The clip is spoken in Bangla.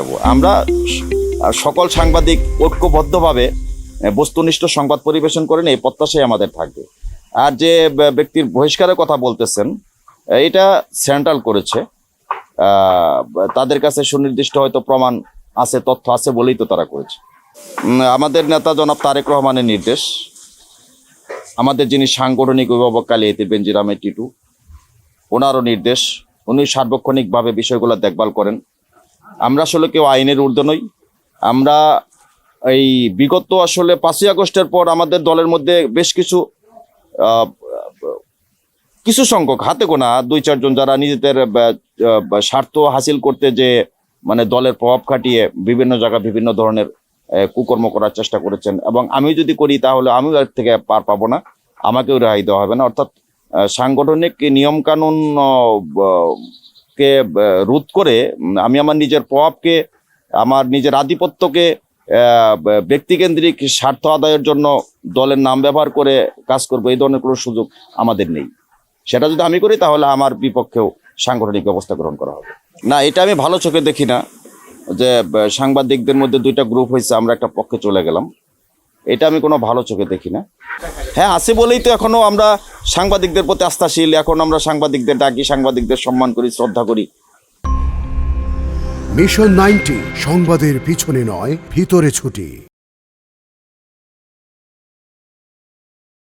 যাব। আমরা সকল সাংবাদিক ঐক্যবদ্ধভাবে বস্তুনিষ্ঠ সংবাদ পরিবেশন করেন এই প্রত্যাশাই আমাদের থাকবে। আর যে ব্যক্তির বহিষ্কারের কথা বলতেছেন এটা সেন্ট্রাল করেছে। তাদের কাছে সুনির্দিষ্ট হয়তো প্রমাণ আছে, তথ্য আছে বলেই তো তারা করেছে। আমাদের নেতা জনাব তারেক রহমানের নির্দেশ, আমাদের যিনি সাংগঠনিক অভিভাবক কালিয়াতি বেঞ্জির আহমেদ টিটু, ওনারও নির্দেশ, উনি সার্বক্ষণিকভাবে বিষয়গুলো দেখভাল করেন। আমরা আসলে কেউ আইনের ঊর্ধ্ব নই। আমরা এই বিগত আসলে পাঁচই আগস্টের পর আমাদের দলের মধ্যে বেশ কিছু কিছু সংখ্যক, হাতে গোনা দুই চারজন যারা নিজেদের স্বার্থ হাসিল করতে যে মানে দলের প্রভাব খাটিয়ে বিভিন্ন জায়গায় বিভিন্ন ধরনের কুকর্ম করার চেষ্টা করেছেন। এবং আমি যদি করি তাহলে আমিও এর থেকে পার পাবো না। আমাকেও রেহাই দেওয়া হবে না। অর্থাৎ সাংগঠনিক নিয়মকানুন কে রোধ করে আমি আমার নিজের প্রভাবকে, আমার নিজের আধিপত্যকে ব্যক্তিকেন্দ্রিক স্বার্থ আদায়ের জন্য দলের নাম ব্যবহার করে কাজ করব, এই ধরনের কোনো সুযোগ আমাদের নেই। সেটা যদি আমি করি, তাহলে আমার বিপক্ষেও সাংগঠনিক ব্যবস্থা গ্রহণ করা হবে। না, এটা আমি ভালো চোখে দেখি না যে সাংবাদিকদের মধ্যে দুইটা গ্রুপ হয়েছে, আমরা একটা পক্ষে চলে গেলাম। এটা আমি কোনো ভালো চোখে দেখি না। হ্যাঁ আছে বলেই তো এখনও আমরা সাংবাদিকদের প্রতি আস্থাশীল। এখন আমরা সাংবাদিকদের ডাকি, সাংবাদিকদের সম্মান করি, শ্রদ্ধা করি। মিশন নাইনটি, সংবাদের পিছনে নয়, ভিতরে ছুটি।